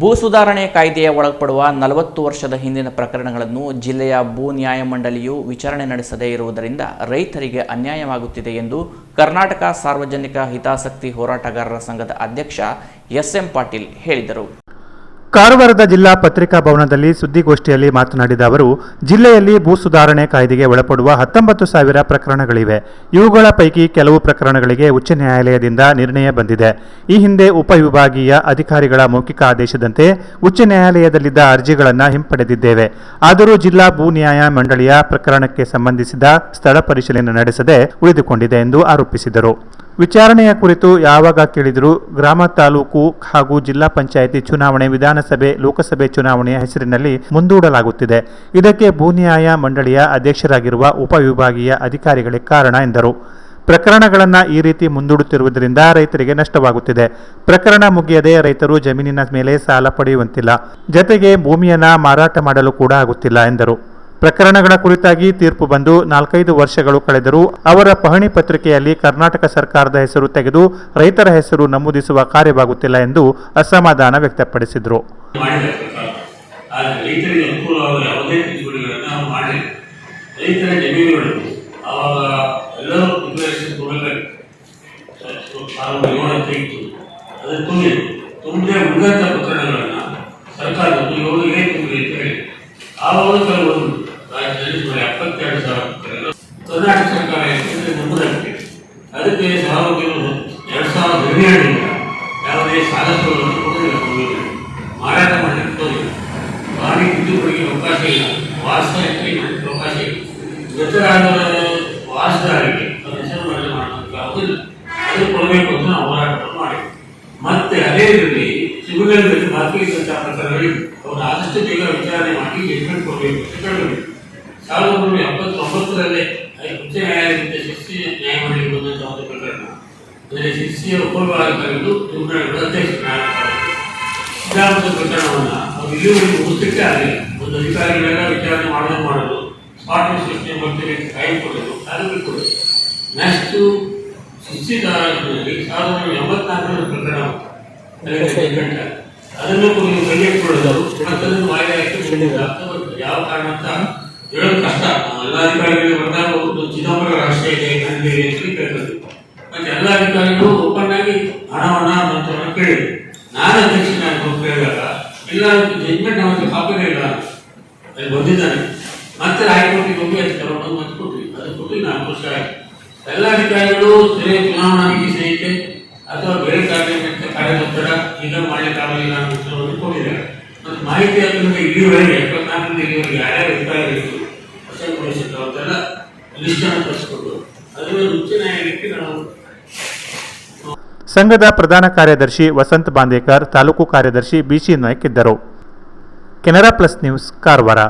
ಭೂ ಸುಧಾರಣೆ ಕಾಯ್ದೆಯ ಒಳಪಡುವ ನಲವತ್ತು ವರ್ಷದ ಹಿಂದಿನ ಪ್ರಕರಣಗಳನ್ನು ಜಿಲ್ಲೆಯ ಭೂ ನ್ಯಾಯಮಂಡಳಿಯು ವಿಚಾರಣೆ ನಡೆಸದೇ ಇರುವುದರಿಂದ ರೈತರಿಗೆ ಅನ್ಯಾಯವಾಗುತ್ತಿದೆ ಎಂದು ಕರ್ನಾಟಕ ಸಾರ್ವಜನಿಕ ಹಿತಾಸಕ್ತಿ ಹೋರಾಟಗಾರರ ಸಂಘದ ಅಧ್ಯಕ್ಷ ಎಸ್ ಎಂ ಪಾಟೀಲ್ ಹೇಳಿದರು. ಕಾರವಾರದ ಜಿಲ್ಲಾ ಪತ್ರಿಕಾ ಭವನದಲ್ಲಿ ಸುದ್ದಿಗೋಷ್ಠಿಯಲ್ಲಿ ಮಾತನಾಡಿದ ಅವರು, ಜಿಲ್ಲೆಯಲ್ಲಿ ಭೂ ಸುಧಾರಣೆ ಕಾಯ್ದೆಗೆ ಒಳಪಡುವ ಹತ್ತೊಂಬತ್ತು ಸಾವಿರ ಪ್ರಕರಣಗಳಿವೆ. ಇವುಗಳ ಪೈಕಿ ಕೆಲವು ಪ್ರಕರಣಗಳಿಗೆ ಉಚ್ಚ ನ್ಯಾಯಾಲಯದಿಂದ ನಿರ್ಣಯ ಬಂದಿದೆ. ಈ ಹಿಂದೆ ಉಪವಿಭಾಗೀಯ ಅಧಿಕಾರಿಗಳ ಮೌಖಿಕ ಆದೇಶದಂತೆ ಉಚ್ಚ ನ್ಯಾಯಾಲಯದಲ್ಲಿದ್ದ ಅರ್ಜಿಗಳನ್ನು ಹಿಂಪಡೆದಿದ್ದೇವೆ. ಆದರೂ ಜಿಲ್ಲಾ ಭೂ ನ್ಯಾಯ ಮಂಡಳಿಯ ಪ್ರಕರಣಕ್ಕೆ ಸಂಬಂಧಿಸಿದ ಸ್ಥಳ ಪರಿಶೀಲನೆ ನಡೆಸದೆ ಉಳಿದುಕೊಂಡಿದೆ ಎಂದು ಆರೋಪಿಸಿದರು. ವಿಚಾರಣೆಯ ಕುರಿತು ಯಾವಾಗ ಕೇಳಿದರೂ ಗ್ರಾಮ ತಾಲೂಕು ಹಾಗೂ ಜಿಲ್ಲಾ ಪಂಚಾಯಿತಿ ಚುನಾವಣೆ ವಿಧಾನಸಭೆ, ಲೋಕಸಭೆ ಚುನಾವಣೆಯ ಹೆಸರಿನಲ್ಲಿ ಮುಂದೂಡಲಾಗುತ್ತಿದೆ. ಇದಕ್ಕೆ ಭೂನ್ಯಾಯ ಮಂಡಳಿಯ ಅಧ್ಯಕ್ಷರಾಗಿರುವ ಉಪವಿಭಾಗೀಯ ಅಧಿಕಾರಿಗಳೇ ಕಾರಣ ಎಂದರು. ಪ್ರಕರಣಗಳನ್ನು ಈ ರೀತಿ ಮುಂದೂಡುತ್ತಿರುವುದರಿಂದ ರೈತರಿಗೆ ನಷ್ಟವಾಗುತ್ತಿದೆ. ಪ್ರಕರಣ ಮುಗಿಯದೆ ರೈತರು ಜಮೀನಿನ ಮೇಲೆ ಸಾಲ ಪಡೆಯುವಂತಿಲ್ಲ. ಜತೆಗೆ ಭೂಮಿಯನ್ನು ಮಾರಾಟ ಮಾಡಲು ಕೂಡ ಆಗುತ್ತಿಲ್ಲ ಎಂದರು. ಪ್ರಕರಣಗಳ ಕುರಿತಾಗಿ ತೀರ್ಪು ಬಂದು ನಾಲ್ಕೈದು ವರ್ಷಗಳು ಕಳೆದರೂ ಅವರ ಪಹಣಿ ಪತ್ರಿಕೆಯಲ್ಲಿ ಕರ್ನಾಟಕ ಸರ್ಕಾರದ ಹೆಸರು ತೆಗೆದು ರೈತರ ಹೆಸರು ನಮೂದಿಸುವ ಕಾರ್ಯವಾಗುತ್ತಿಲ್ಲ ಎಂದು ಅಸಮಾಧಾನ ವ್ಯಕ್ತಪಡಿಸಿದರು. ಸರ್ಕಾರ ಆವಾಗ ರಾಜ್ಯದಲ್ಲಿ ಸುಮಾರು ಎಪ್ಪತ್ತೆರಡು ಸಾವಿರ ಕರ್ನಾಟಕ ಸರ್ಕಾರ ಅದಕ್ಕೆ ಸಾರ್ವಜನಿಕರು ಎರಡು ಸಾವಿರದ ಹದಿನೇಳರಿಂದ ಯಾವುದೇ ಸಾಲ ಸೌಲಭ್ಯ ಕೊಡೋದಿಲ್ಲ. ಮಾರಾಟ ಅವಕಾಶ ಇಲ್ಲ. ವಾಸ ಮಾಡಲಿಕ್ಕೆ ಅವಕಾಶ ಇಲ್ಲ. ಮೃತರಾದ ವಾಸದಾರಿಗೆ ಹೆಸರು ಮಾಡಲು ಮಾಡೋದಕ್ಕೆ ಆಗುದಿಲ್ಲ. ಅದು ಕೊಡಬೇಕು ಮತ್ತೆ ಅದೇ ರೀತಿ ಸಿಬಿಗಳಲ್ಲಿ ಬಾಕಿ ಇದ್ದಂತಹ ಪ್ರಕರಣಗಳಿವೆ. ಅವರ ಆದಷ್ಟು ಬೇಗ ವಿಚಾರಣೆ ಮಾಡಿ ಜಡ್ಜ್ಮೆಂಟ್ ಕೊಡಬೇಕು ಅಂತ ಕೇಳಬೇಕು ಸಾವಿರದ ಒಂಬೈನೂರ ಎಪ್ಪತ್ತೊಂಬತ್ತರಲ್ಲೇ ಉಚ್ಚ ನ್ಯಾಯಾಲಯದಿಂದ ಶಿಸ್ತಿ ನ್ಯಾಯಮಂಡಳಿ ಬಂದಂತಹ ಒಂದು ಪ್ರಕರಣ. ಅಂದರೆ ಶಿಸ್ತಿಯ ಉಪವಿಭಾಗದಲ್ಲಿದ್ದು ಟ್ರಿಬ್ಯುನಲ್ಗಳ ಸಿದ್ಧಾಂತ ಪ್ರಕರಣವನ್ನು ಇಲ್ಲಿ ಒಂದು ಮುಗಿಸಲಿಕ್ಕೆ ಆಗಲಿಲ್ಲ ಒಂದು ಅಧಿಕಾರಿಗಳೆಲ್ಲ ವಿಚಾರಣೆ ಮಾಡೋದು ಮಾಡೋದು, ಸ್ಪಾಟ್ ಸೃಷ್ಟಿ ಮಾಡ್ತೀವಿ ಕಾಯಿ ಕೊಡೋದು, ಅದು ಬಿಟ್ಕೊಡೋದು ನೆಕ್ಸ್ಟು ಶಿಸ್ತಿದಾರರಲ್ಲಿ ಸಾವಿರದ ಒಂಬೈನೂರ ಎಂಬತ್ನಾಲ್ಕರ ಪ್ರಕರಣ ಅದನ್ನು ಮತ್ತೆ ಅದನ್ನು ವಾಯ್ದೆ ಹಾಕಿ ಯಾವ ಕಾರಣ ಅಂತ ಹೇಳೋದು ಕಷ್ಟ. ಎಲ್ಲ ಅಧಿಕಾರಿಗಳಿಗೆ ಬಂದಾಗ ಒಂದು ಚಿದಂಬರ ರಾಷ್ಟ್ರ ಇದೆ ನನಗೆ ಅಂತ ಕೇಳ್ತಾರೆ. ಮತ್ತೆ ಎಲ್ಲ ಅಧಿಕಾರಿಗಳು ಓಪನ್ ಆಗಿ ಹಣವನ್ನ ನಂತರ ಕೇಳಿದ್ರು. ನಾನು ಅಧ್ಯಕ್ಷನಾಗಿ ಕೇಳಿದಾಗ, ಇಲ್ಲ ಜಡ್ಜ್ಮೆಂಟ್ ನಮಗೆ ಕಾಪಿನೇ ಇಲ್ಲ. ಅಲ್ಲಿ ಬಂದಿದ್ದಾನೆ. ಮತ್ತೆ ಹೈಕೋರ್ಟಿಗೆ ಹೋಗಿ ಅದು ತಗೊಂಡು ಮತ್ತೆ ಕೊಟ್ವಿ. ಅದು ಕೊಟ್ಟು ನಾಲ್ಕು ವರ್ಷ ಆಯ್ತು. ಎಲ್ಲ ಅಧಿಕಾರಿಗಳು ಸರಿ, ಚುನಾವಣಾ ನೀತಿ ಸಂಹಿತೆ ಅಥವಾ ಬೇರೆ ಕಾರ್ಯ ಕಾರ್ಯದೊತ್ತಡ ಈಗ ಮಾಡಲಿಕ್ಕೆ ಆಗಲಿಲ್ಲ ಅನ್ನೋ ಕೊಟ್ಟಿದ್ದಾರೆ. ಮತ್ತು ಮಾಹಿತಿ ಅದರಿಂದ ಇಲ್ಲಿವರೆಗೆ ಎಪ್ಪತ್ನಾಲ್ಕರಿಂದ ಇಲ್ಲಿವರೆಗೆ ಯಾರ್ಯಾರು ಅಧಿಕಾರಿಗಳು ನ್ಯಾಯಾಲಯಕ್ಕೆ ನಾವು ಸಂಘದ ಪ್ರಧಾನ ಕಾರ್ಯದರ್ಶಿ ವಸಂತ್ ಬಾಂದೇಕರ್, ತಾಲೂಕು ಕಾರ್ಯದರ್ಶಿ ಬಿಸಿ ನಾಯ್ಕ್ ಇದ್ದರು. Canara plus news, Karwar.